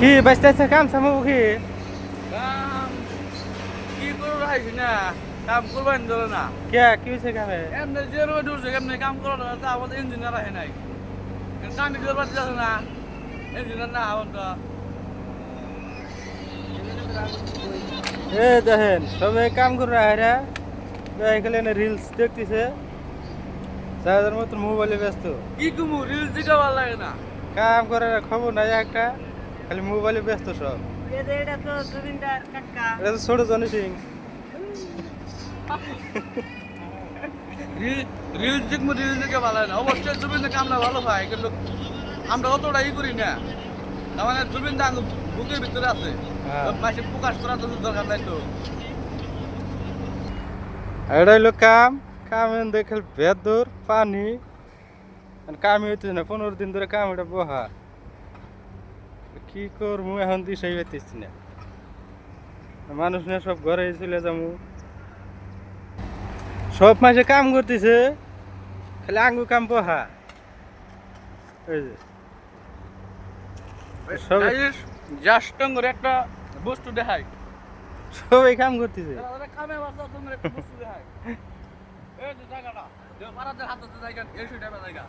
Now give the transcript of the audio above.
কি বাঁচতেছে কাম সামু কি? কাম কি করব রাখছি না? কাম করবেন ধরে না। কে কি হয়েছে কামে? এমনি রোড উঠছে এমনি কাম করো না তা আমাদের ইঞ্জিনিয়ার আসে নাই। কাম দিতে পারছি না। ইঞ্জিনিয়ার না এখন তো। এ দেখেন সবাই কাম করে রাখা এখানে রিলস দেখতেছে। যাদের মতন মোবাইলে ব্যস্ত। কি কুমু রিলস দিকে ভালো লাগে না। কাম করার খবর নাই একটা। খালি মোবাইলে ব্যস্ত সব। এটা তো জুবিনদার কাকা এটা তো ছোট জনি সিং। রিলস দেখব রিলস দিকে ভালো লাগে না। অবশ্যই জুবিন ভালো পাই কিন্তু আমরা অতটা ই করি না। তার মানে জুবিন দা বুকের ভিতরে আছে। হ্যাঁ। মাসে প্রকাশ করার তো দরকার নাই তো। এটা হইল কাম। কাম দেখে বেদর পানি। আর কামই হইতেছে না পনেরো দিন ধরে কাম এটা বহা। কি করব এখন দিশাই পাইতেছি না। মানুষ না সব ঘরে চলে যাব। সব মাসে কাম করতেছে খালি আঙ্গু কাম বহা। ওই যে। সব জাস্ট করে একটা বস্তু দেখাই। সবাই কাম করতেছে। কামে বাসা তোমরা একটা বস্তু দেখাই এই যে জায়গাটা পাড়াদের হাতে জায়গা এই জায়গা।